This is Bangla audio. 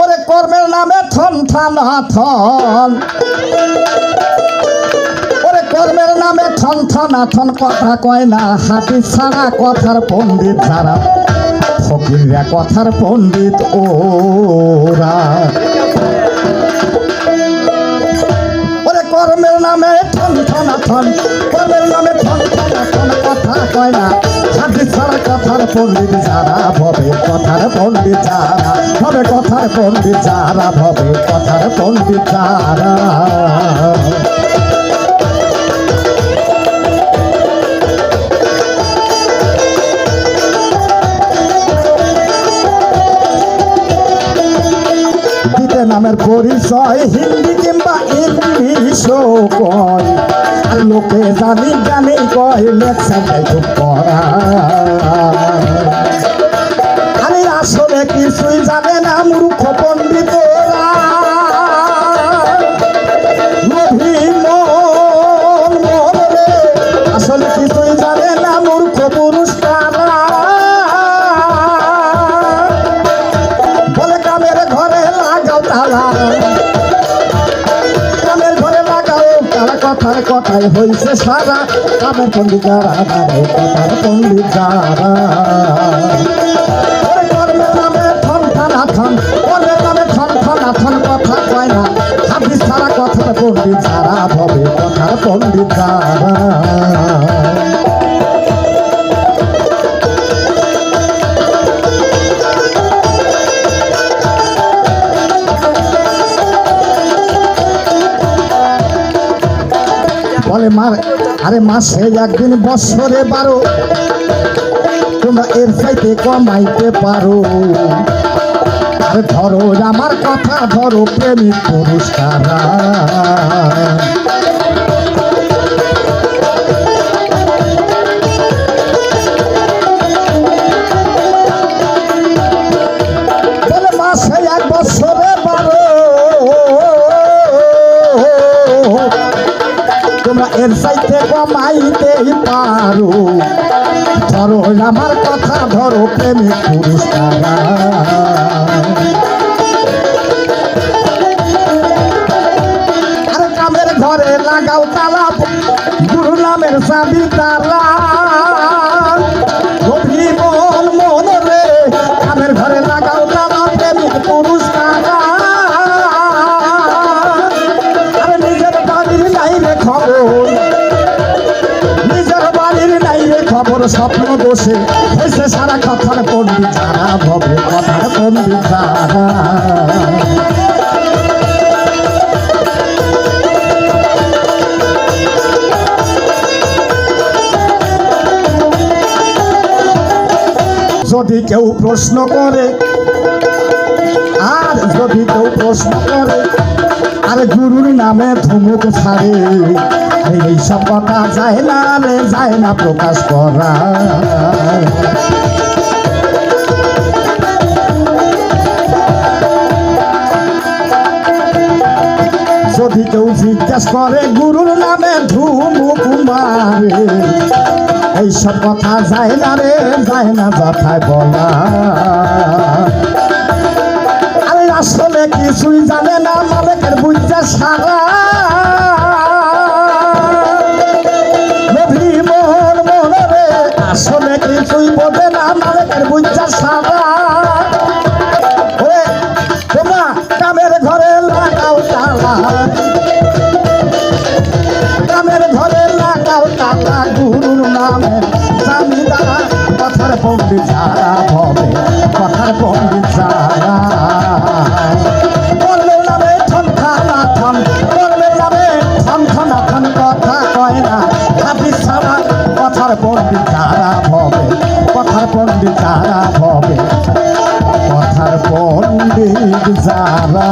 ওরে কর্মের নামে থন থানা থন ওরে কর্মের নামে থন থানা থন কথা কয় না, হাতি ছাড়া কথার পণ্ডিত যারা ফকিররা কথার পণ্ডিত ওরা। কর্মের নামে থন থানা থন কর্মের নামে থন থানা থন কথা কয় না, হাতি ছাড়া কথার পণ্ডিত যারা ভবে কথার পণ্ডিত যারা, ভবে কথার পণ্ডিত যারা, ভবে কথার পণ্ডিত যারা। নামের পরিচয়, হিন্দি কিংবা ইংলিশও কয়। লোকে জানি জানি কয় খুব পড়া আসলে কিছুই জানে না মূর্খ রে, আসলে কিছুই জানে না মূর্খ পুরুষ বলে কামের ঘরে লাগাও তালা। ঘরে লাগাও তারা কথার কথাই হইছে সারা। কামের পণ্ডিত পণ্ডিত যারা। বলে মা আরে মাসে একদিন বছরে বারো, তোমরা এর চাইতে কমাইতে পারো। আরে ধরো, আমার কথা ধরো, প্রেমিক পুরস্কার তোমরা এর সাইতে কমাইতেই পারো। ধরো আমার কথা, ধরো প্রেমিক পুরুষ ঘরে লাগাও তালা, গুরু নামের চাবি তালা। রে খবর স্বপ্ন বসে হয়েছে সারা কথার পণ্ডিত যারা ভবে, কথার যারা। যদি কেউ প্রশ্ন করে, আর যদি কেউ প্রশ্ন করে, আরে গুরুর নামে ধুমুক ছাড়ে। এইসব কথা যায় না রে, যায় না প্রকাশ করা। যদি কেউ জিজ্ঞেস করে গুরুর নামে এইসব কথা যায় না রে, যায় না কথায় বলা। আরে আসলে কিছুই জানে না, মালিকের বুঝতে সারা। বোঝে না মালিকের বুঝতে সারা। ওরে, তোমরা কামের ঘরে লাগাও তালা। কামের ঘরে লাগাও তালা, গুরুর নামে কথার পণ্ডিত পণ্ডিত যারা হবে কথার পণ্ডিত যারা।